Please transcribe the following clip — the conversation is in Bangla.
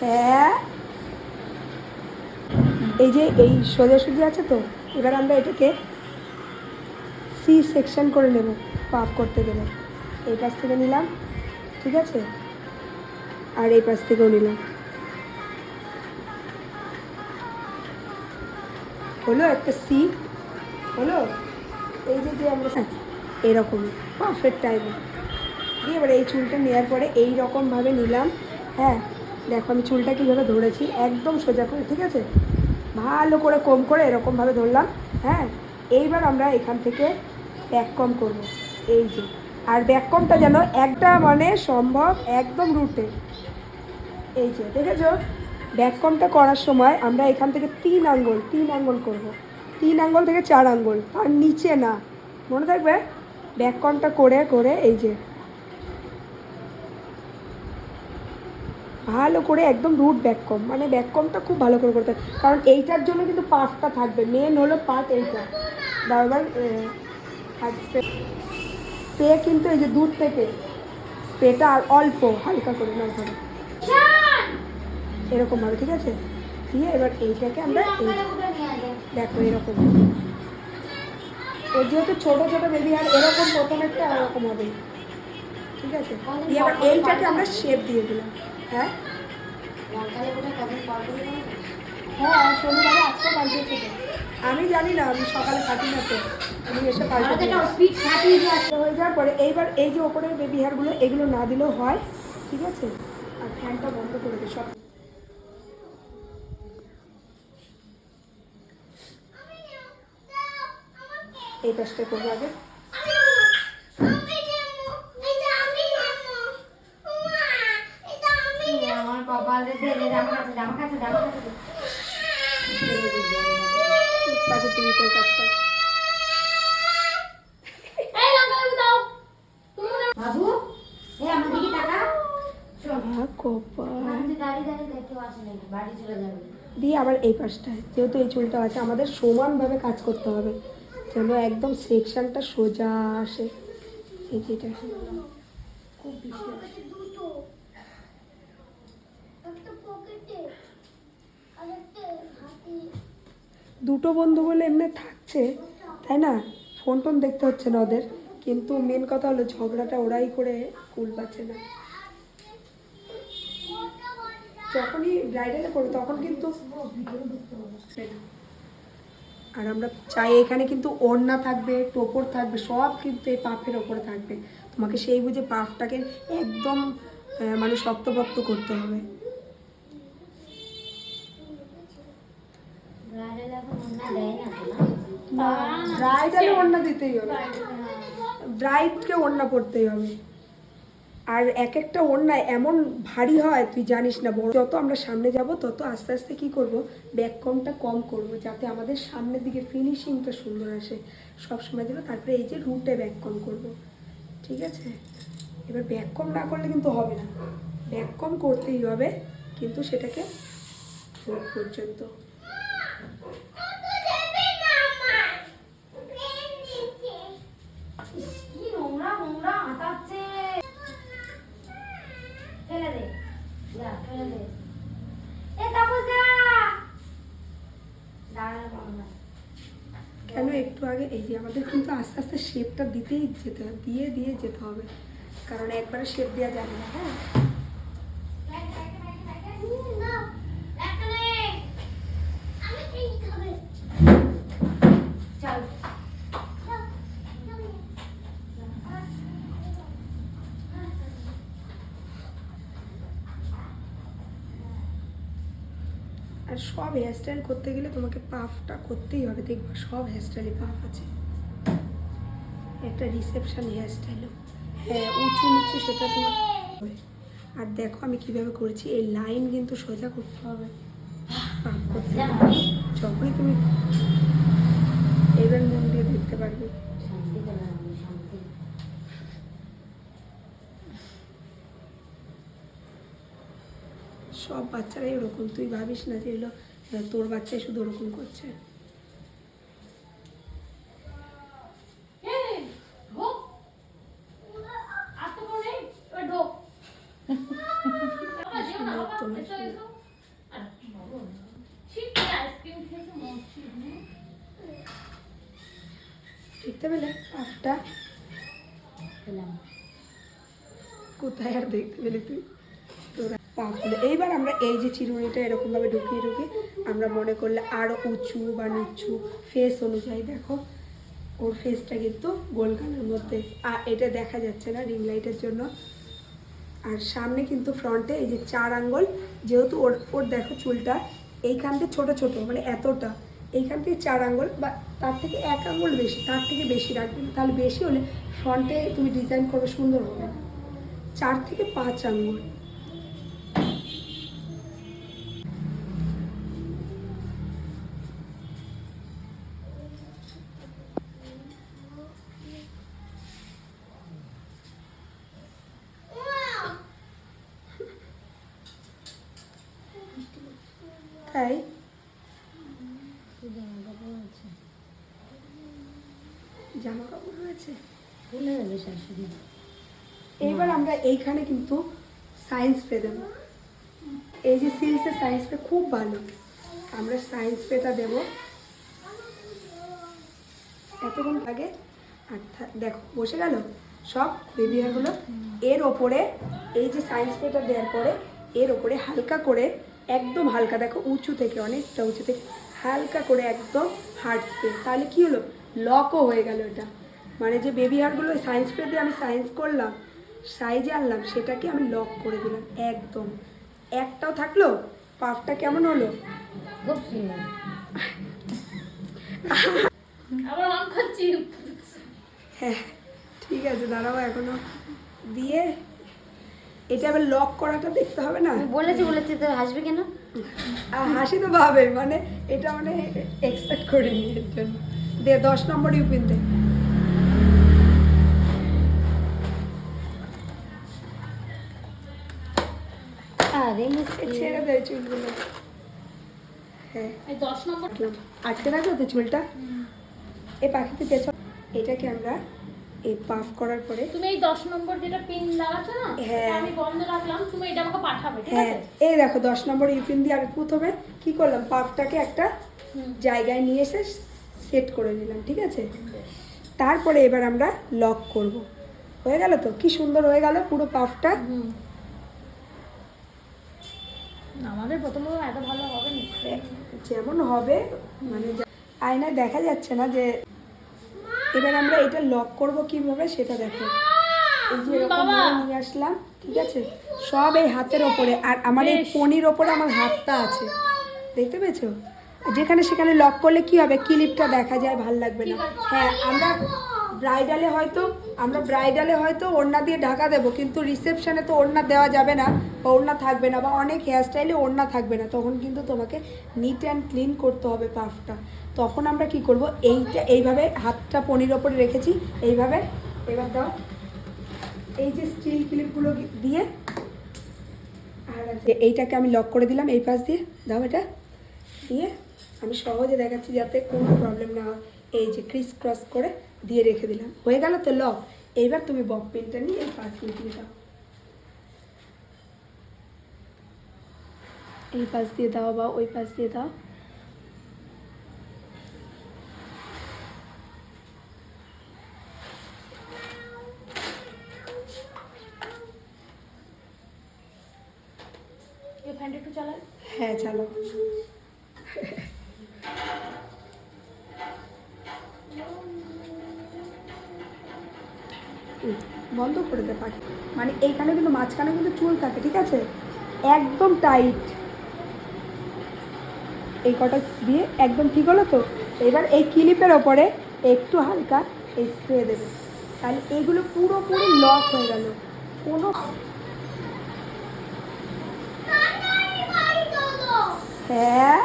হ্যাঁ এই যে এই সোজাসুজি আছে তো, এবার আমরা এটাকে সি সেকশন করে নেব পাপ করতে গেলে। এই পাশ থেকে নিলাম, ঠিক আছে? আর এই পাশ থেকেও নিলাম। হলো একটা সি, হলো? এই যে যে আমরা এরকম, পারফেক্ট টাইমে দিয়ে এবার এই চুলটা নেওয়ার পরে এই রকমভাবে নিলাম হ্যাঁ? দেখো, আমি চুলটা কীভাবে ধরেছি? একদম সোজা করে, ঠিক আছে? ভালো করে কম করে এরকমভাবে ধরলাম হ্যাঁ? এইবার আমরা এখান থেকে ব্যাক কম করব। এই যে, আর ব্যাক কমটা যেন একটা মানে সম্ভব একদম রুটে এই যে, দেখেছ? ব্যাক কমটা করার সময় আমরা এখান থেকে তিন আঙ্গুল তিন আঙ্গুল করব। তিন আঙ্গুল থেকে চার আঙ্গুল আর নিচে না। মনে থাকবে? ব্যাক কমটা করে করে এই যে ভালো করে একদম রুট ব্যাককম মানে ব্যাককমটা খুব ভালো করে করতে। কারণ এইটার জন্য কিন্তু পার্টটা থাকবে। মেন হলো পার্ট এইটা। বারবার স্প্রে কিন্তু এই যে দূর থেকে স্প্রেটা আর অল্প, হালকা করে না করে এরকম হবে, ঠিক আছে? দিয়ে এবার এইটাকে আমরা দেখো, এরকম। ওর যেহেতু ছোটো ছোটো বেবি আর এরকম প্রথম একটা, এরকম হবে। ঠিক আছে? দিয়ে এইটাকে আমরা শেপ দিয়ে দিলাম। হ্যাঁ? হ্যাঁ শনিবারে আজকে পাল্টেছে আমি জানি না আমি সকালে থাকি না তো। আমি এসে হয়ে যাওয়ার পরে এইবার এই যে ওপরের বেবি হেয়ারগুলো এগুলো না দিলেও হয় ঠিক আছে? আর ফ্যানটা বন্ধ করে দিই সব এই কাজটা করব আগে আমার কপালে দে দে জামা কাছে জামা কাছে জামা কাছে দে। পাশে তুমি তোর কাজ কর বাবু এই আমার দিকে তাকা শোন আহ, কপাল আমি দাঁড়িয়ে দাঁড়িয়ে দেখ কেউ দিয়ে আবার এই পাশটায় যেহেতু এই চুলটা আছে আমাদের সমানভাবে কাজ করতে হবে। যেন একদম সেকশনটা সোজা আসে। এই যেটা খুব বেশি দুটো বন্ধু বলে এমনি থাকছে, তাই না? ফোন টোন দেখতে হচ্ছে না ওদের। কিন্তু মেন কথা হলো ঝগড়াটা ওরাই করে কুল পাচ্ছে না। যখনই ব্রাইডালে করবে তখন কিন্তু আর আমরা চাই এখানে কিন্তু ওড়না থাকবে, টোপর থাকবে, সব কিন্তু এই পাফের ওপরে থাকবে। তোমাকে সেই বুঝে পাফটাকে একদম মানে শক্তপক্ত করতে হবে। ব্রাইডাল ওড়না দিতেই হবে। ব্রাইডকে ওড়না পরতেই হবে। আর এক একটা ওড়না এমন ভারী হয়, তুই জানিস না, বড় যত আমরা সামনে যাব, তত আস্তে আস্তে কি করব? ব্যাক কমটা কম করব, যাতে আমাদের সামনের দিকে ফিনিশিংটা সুন্দর আসে। সব সময় দেবো তারপরে এই যে রুটে ব্যাক কম করব। ঠিক আছে? এবার ব্যাক কম না করলে কিন্তু হবে না। ব্যাক কম করতেই হবে, কিন্তু সেটাকে পর্যন্ত। কেন একটু আগে এই যে আমাদের কিন্তু আস্তে আস্তে শেপটা দিতেই যেতে হবে, দিয়ে দিয়ে যেতে হবে। কারণ একবারে শেপ দেওয়া যাবে না হ্যাঁ চল আর সব হেয়ারস্টাইল করতে গেলে তোমাকে পাফটা করতেই হবে। দেখবা সব হেয়ারস্টাইলে পাফ আছে। একটা রিসেপশন হেয়ারস্টাইলও হ্যাঁ উঁচু নিচু সেটা তোমার। আর দেখো আমি কীভাবে করেছি, এই লাইন কিন্তু সোজা করতে হবে। পাফ করতে হবে। যখনই তুমি এবার মন দিয়ে দেখতে পারবে। সব বাচ্চারাই ওরকম। তুই ভাবিস না যে এলো তোর বাচ্চাই শুধু ওরকম করছে। দেখতে পেলে কোথায় আর দেখতে পেলে তুই? পাগুলো এইবার আমরা এই যে চিরুনিটা এরকমভাবে ঢুকিয়ে ঢুকিয়ে আমরা মনে করলে আরও উঁচু বা নিচু ফেস অনুযায়ী দেখো, ওর ফেসটা কিন্তু গোলগালের মধ্যে। আর এটা দেখা যাচ্ছে না রিং লাইটের জন্য। আর সামনে কিন্তু ফ্রন্টে এই যে চার আঙ্গুল, যেহেতু ওর ওর দেখো চুলটা এইখান থেকে ছোটো ছোটো মানে এতটা। এইখান থেকে চার আঙ্গুল বা তার থেকে এক আঙ্গুল বেশি, তার থেকে বেশি রাখবে না। তাহলে বেশি হলে ফ্রন্টে তুমি ডিজাইন করবে সুন্দর হবে চার থেকে পাঁচ আঙ্গুল। তাই? জামা কাপড় রয়েছে? এইবার আমরা এইখানে কিন্তু সায়েন্স পে দেবো। এই যে সিলসের সায়েন্স পে খুব ভালো। আমরা সায়েন্স পেটা দেব। এতক্ষণ লাগে আর দেখো, বসে গেল? সব বেবি হেয়ারগুলো এর ওপরে, এই যে সায়েন্স পেটা দেওয়ার পরে, এর ওপরে হালকা করে একদম হালকা দেখো উঁচু থেকে অনেকটা উঁচু থেকে হালকা করে একদম হার্ড স্প্রে। তাহলে কী হলো? লকও হয়ে গেল এটা। মানে যে বেবি হেয়ারগুলো সায়েন্স স্প্রে দিয়ে আমি সায়েন্স করলাম সাইজে আনলাম সেটাকে আমি লক করে দিলাম একদম। একটাও থাকল? পাফটা কেমন হলো? খুব সুন্দর। হ্যাঁ ঠিক আছে দাঁড়াও এখনও। দিয়ে এটা আবার লক করাটা দেখতে হবে না? আমি বলেছি বলেছি তো হাসবে কেন? আর হাসি তো পাবে মানে এটা মানে এক্সপেক্ট করিনি এর জন্য। দে দশ নম্বর ইউপিন দে। আরে এ ছেড়ে দেয় চুলগুলো। হ্যাঁ। দশ নম্বর আটকে রাখো তো চুলটা। এই পাখিতে পেছন। এটাকে আমরা এই পাফ করার পরে তুমি এই দশ নম্বর যেটা পিন লাগাচ্ছ না হ্যাঁ। আমি বন্ধ রাখলাম তুমি এটা আমাকে পাঠাবে ঠিক হ্যাঁ আছে? এই দেখো দশ নম্বর ইউপিন দিয়ে আমি প্রথমে কি করলাম পাফটাকে একটা জায়গায় নিয়ে এসে সেট করে নিলাম ঠিক আছে? তারপরে এবার আমরা লক করব। হয়ে গেল তো? কি সুন্দর হয়ে গেল পুরো পাফটা। আমাদের প্রথম এত ভালো হবে না। যেমন হবে মানে আয়নায় দেখা যাচ্ছে না যে এবার আমরা এটা লক করব কীভাবে সেটা দেখো। এই যে নিয়ে আসলাম ঠিক আছে? সব এই হাতের ওপরে আর আমার এই। পনির ওপরে আমার হাতটা আছে। দেখতে পেয়েছ? যেখানে সেখানে লক করলে কি হবে? ক্লিপটা দেখা যায় ভালো লাগবে না। হ্যাঁ আমরা ব্রাইডালে হয়তো, আমরা ব্রাইডালে হয়তো ওড়না দিয়ে ঢাকা দেবো, কিন্তু রিসেপশনে তো ওড়না দেওয়া যাবে না, বা ওড়না থাকবে না, বা অনেক হেয়ারস্টাইলে ওড়না থাকবে না, তখন কিন্তু তোমাকে নিট অ্যান্ড ক্লিন করতে হবে পাফটা। তখন আমরা কি করব, এইটা, এইভাবে হাতটা পনির ওপরে রেখেছি, এইভাবে, এবার দাও, এই যে স্টিল ক্লিপগুলো দিয়ে, আর এইটাকে আমি লক করে দিলাম এই পাশ দিয়ে, দাও এটা, দিয়ে আমি সহজে দেখাচ্ছি যাতে কোনো প্রবলেম না হয়, এই যে ক্রিস ক্রস করে দিয়ে রেখে দিলাম। হয়ে গেল তো লক। এইবার তুমি বক পেনটা নিয়ে এই পাশ দিয়ে দিয়ে দাও। এই পাশ দিয়ে দাও বা ওই পাশ দিয়ে দাও। হ্যাঁ চলো বন্ধ করে দিতে পাখি। মানে এইখানে কিন্তু মাঝখানে কিন্তু চুল থাকে, ঠিক আছে? একদম টাইট এই কটা দিয়ে একদম ঠিক হলো তো? এবার এই ক্লিপের ওপরে একটু হালকা এই স্প্রে দেবে। তাহলে এইগুলো পুরোপুরি লক হয়ে গেল। কোনো হ্যাঁ?